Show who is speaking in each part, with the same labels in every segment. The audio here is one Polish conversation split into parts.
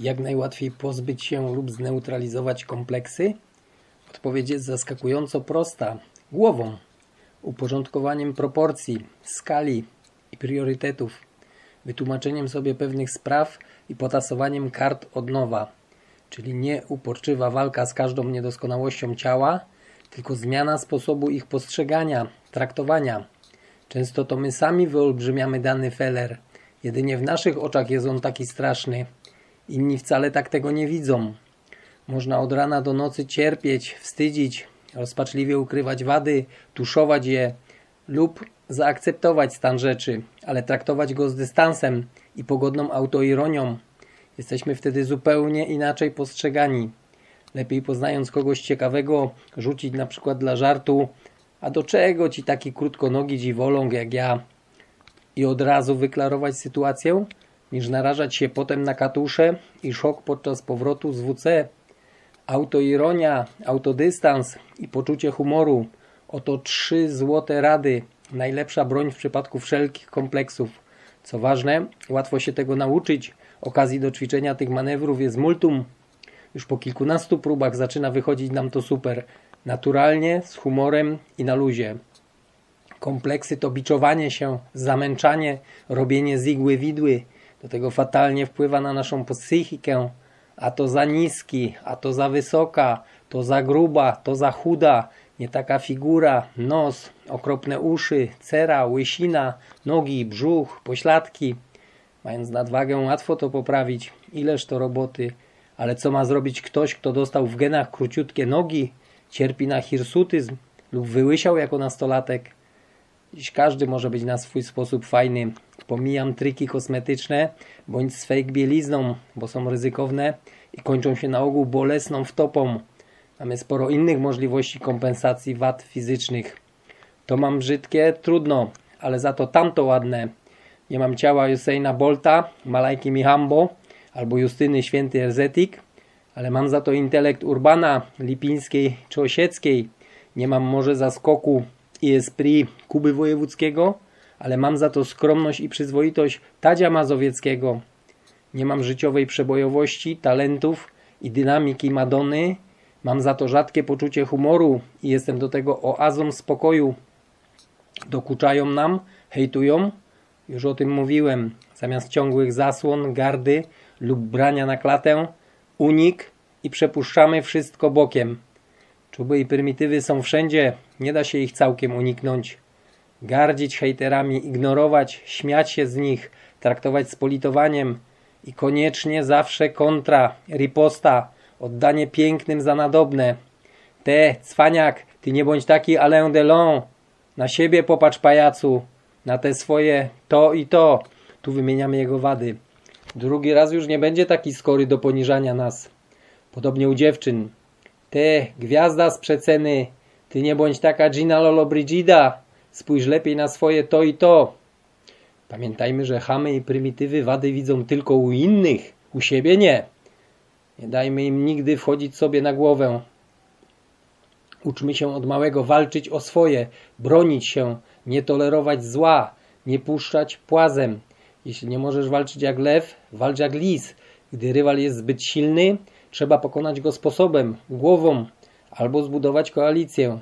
Speaker 1: Jak najłatwiej pozbyć się lub zneutralizować kompleksy? Odpowiedź jest zaskakująco prosta. Głową. Uporządkowaniem proporcji, skali i priorytetów. Wytłumaczeniem sobie pewnych spraw i potasowaniem kart od nowa. Czyli nie uporczywa walka z każdą niedoskonałością ciała, tylko zmiana sposobu ich postrzegania, traktowania. Często to my sami wyolbrzymiamy dany feller. Jedynie w naszych oczach jest on taki straszny. Inni wcale tak tego nie widzą. Można od rana do nocy cierpieć, wstydzić, rozpaczliwie ukrywać wady, tuszować je lub zaakceptować stan rzeczy, ale traktować go z dystansem i pogodną autoironią. Jesteśmy wtedy zupełnie inaczej postrzegani. Lepiej poznając kogoś ciekawego, rzucić na przykład dla żartu, a do czego ci taki krótkonogi dziwoląg jak ja? I od razu wyklarować sytuację, niż narażać się potem na katusze i szok podczas powrotu z WC. Autoironia, autodystans i poczucie humoru. Oto trzy złote rady. Najlepsza broń w przypadku wszelkich kompleksów. Co ważne, łatwo się tego nauczyć. Okazji do ćwiczenia tych manewrów jest multum. Już po kilkunastu próbach zaczyna wychodzić nam to super. Naturalnie, z humorem i na luzie. Kompleksy to biczowanie się, zamęczanie, robienie z igły widły. Do tego fatalnie wpływa na naszą psychikę. A to za niski, a to za wysoka, to za gruba, to za chuda, nie taka figura, nos, okropne uszy, cera, łysina, nogi, brzuch, pośladki. Mając nadwagę łatwo to poprawić, ileż to roboty. Ale co ma zrobić ktoś, kto dostał w genach króciutkie nogi, cierpi na hirsutyzm lub wyłysiał jako nastolatek? Dziś każdy może być na swój sposób fajny. Pomijam triki kosmetyczne bądź z fake bielizną, bo są ryzykowne i kończą się na ogół bolesną wtopą. Mamy sporo innych możliwości kompensacji wad fizycznych. To mam brzydkie? Trudno, ale za to tamto ładne. Nie mam ciała Usaina Bolta, Malajki Mihambo albo Justyny Święty Erzetik, ale mam za to intelekt Urbana, Lipińskiej czy Osieckiej. Nie mam może zaskoku i esprit Kuby Wojewódzkiego, ale mam za to skromność i przyzwoitość Tadzia Mazowieckiego. Nie mam życiowej przebojowości, talentów i dynamiki Madony. Mam za to rzadkie poczucie humoru i jestem do tego oazą spokoju. Dokuczają nam, hejtują. Już o tym mówiłem. Zamiast ciągłych zasłon, gardy lub brania na klatę, unik i przepuszczamy wszystko bokiem. Czuby i prymitywy są wszędzie, nie da się ich całkiem uniknąć. Gardzić hejterami, ignorować, śmiać się z nich, traktować z politowaniem i koniecznie zawsze kontra, riposta, oddanie pięknym za nadobne. Te, cwaniak, ty nie bądź taki Alain Delon. Na siebie popatrz pajacu, na te swoje to i to. Tu wymieniamy jego wady. Drugi raz już nie będzie taki skory do poniżania nas. Podobnie u dziewczyn. Ty, gwiazda z przeceny, ty nie bądź taka Gina Lolo Brigida. Spójrz lepiej na swoje to i to. Pamiętajmy, że chamy i prymitywy wady widzą tylko u innych, u siebie nie. Nie dajmy im nigdy wchodzić sobie na głowę. Uczmy się od małego walczyć o swoje, bronić się, nie tolerować zła, nie puszczać płazem. Jeśli nie możesz walczyć jak lew, walcz jak lis. Gdy rywal jest zbyt silny, trzeba pokonać go sposobem, głową, albo zbudować koalicję.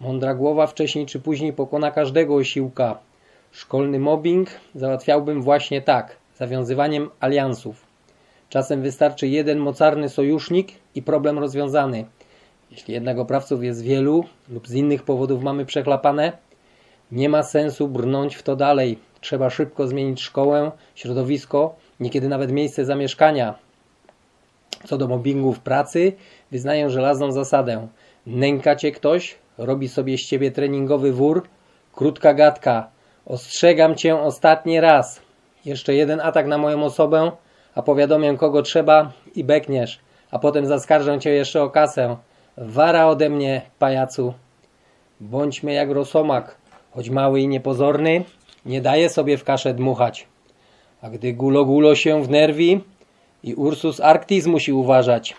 Speaker 1: Mądra głowa wcześniej czy później pokona każdego osiłka. Szkolny mobbing załatwiałbym właśnie tak, zawiązywaniem aliansów. Czasem wystarczy jeden mocarny sojusznik i problem rozwiązany. Jeśli jednak oprawców jest wielu lub z innych powodów mamy przechlapane, nie ma sensu brnąć w to dalej. Trzeba szybko zmienić szkołę, środowisko, niekiedy nawet miejsce zamieszkania. Co do mobbingu w pracy, wyznaję żelazną zasadę. Nęka cię ktoś, robi sobie z ciebie treningowy wór, krótka gadka. Ostrzegam cię ostatni raz. Jeszcze jeden atak na moją osobę, a powiadomię kogo trzeba i bekniesz, a potem zaskarżę cię jeszcze o kasę. Wara ode mnie, pajacu. Bądźmy jak rosomak, choć mały i niepozorny, nie daje sobie w kaszę dmuchać. A gdy gulo gulo się wnerwi i Ursus Arctis musi uważać.